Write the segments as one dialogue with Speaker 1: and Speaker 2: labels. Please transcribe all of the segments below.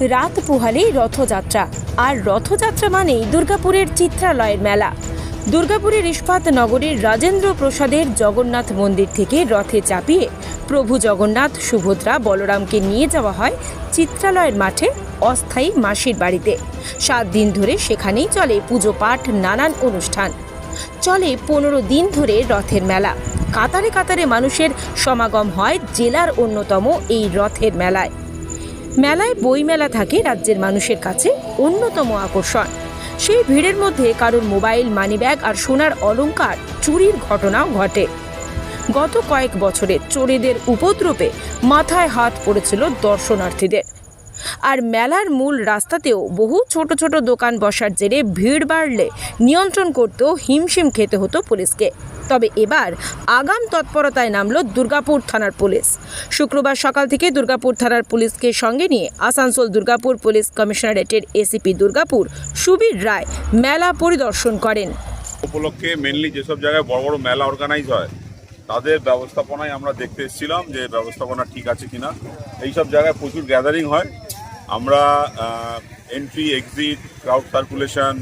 Speaker 1: রাত পোহালেই রথযাত্রা। আর রথযাত্রা মানেই দুর্গাপুরের চিত্রালয়ের মেলা। দুর্গাপুরের ইস্পাত নগরীর রাজেন্দ্র প্রসাদের জগন্নাথ মন্দির থেকে রথে চাপিয়ে প্রভু জগন্নাথ, সুভদ্রা, বলরামকে নিয়ে যাওয়া হয় চিত্রালয়ের মাঠে অস্থায়ী মাসির বাড়িতে। সাত দিন ধরে সেখানেই চলে পুজো পাঠ, নানান অনুষ্ঠান। চলে পনেরো দিন ধরে রথের মেলা। কাতারে কাতারে মানুষের সমাগম হয় জেলার অন্যতম এই রথের মেলায়। মেলায় বইমেলা থাকে রাজ্যের মানুষের কাছে অন্যতম আকর্ষণ। সেই ভিড়ের মধ্যে কারোর মোবাইল, মানিব্যাগ আর সোনার অলঙ্কার চুরির ঘটনাও ঘটে। গত কয়েক বছরে চোরেদের উপদ্রবে মাথায় হাত পড়েছিল দর্শনার্থীদের। আর মেলার মূল রাস্তাতেও বহু ছোট ছোট দোকান বসার জেরে ভিড় বাড়লে নিয়ন্ত্রণ করতেও হিমশিম খেতে হতো পুলিশকে। তবে এবার আগাম তৎপরতায় নামল দুর্গাপুর থানার পুলিশ। শুক্রবার সকাল থেকে দুর্গাপুর থানার পুলিশকে সঙ্গে নিয়ে আসানসোল দুর্গাপুর পুলিশ কমিশনারেটের এসিপি দুর্গাপুর সুবীর রায় মেলা পরিদর্শন করেন।
Speaker 2: উপলক্ষে মেনলি যেসব জায়গায় বড় বড় মেলা অর্গানাইজ হয়, তাদের ব্যবস্থাপনায় আমরা দেখতে এসেছিলাম যে ব্যবস্থাপনা ঠিক আছে কিনা। এইসব জায়গায় প্রচুর গ্যাদারিং হয়। আমরা entry exit crowd circulation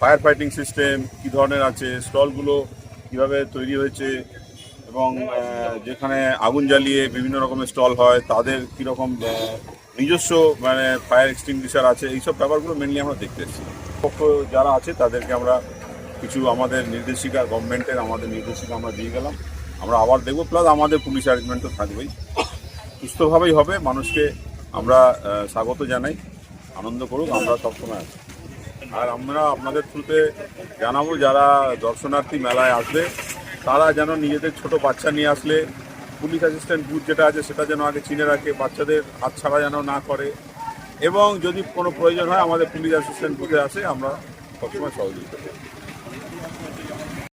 Speaker 2: fire fighting system কী ধরনের আছে, স্টলগুলো কীভাবে তৈরি হয়েছে, এবং যেখানে আগুন জ্বালিয়ে বিভিন্ন রকমের স্টল হয়, তাদের কীরকম নিজস্ব মানে ফায়ার এক্সটিংগুইশার আছে, এইসব ব্যাপারগুলো মেনলি আমরা দেখতে এসেছি। পক্ষ যারা আছে, তাদেরকে আমরা কিছু আমাদের নির্দেশিকা, গভর্নমেন্টের আমাদের নির্দেশিকা আমরা দিয়ে গেলাম। আমরা আবার দেখব প্লাস আমাদের পুলিশ অ্যারেঞ্জমেন্ট তো থাকবেই। সুস্থভাবেই হবে, মানুষকে আমরা স্বাগত জানাই। আনন্দ করুক, আমরা সবসময় আছি। আর আমরা আপনাদের থ্রুতে জানাব, যারা দর্শনার্থী মেলায় আসবে, তারা যেন নিজেদের ছোট বাচ্চা নিয়ে আসলে, পুলিশ অ্যাসিস্ট্যান্ট বুথ যেটা আছে, সেটা যেন আগে চিনে রাখে, বাচ্চাদের হাত ছাড়া যেন না করে। এবং যদি কোনো প্রয়োজন হয়, আমাদের পুলিশ অ্যাসিস্ট্যান্ট বুথে আসে, আমরা সবসময় সহযোগিতা করি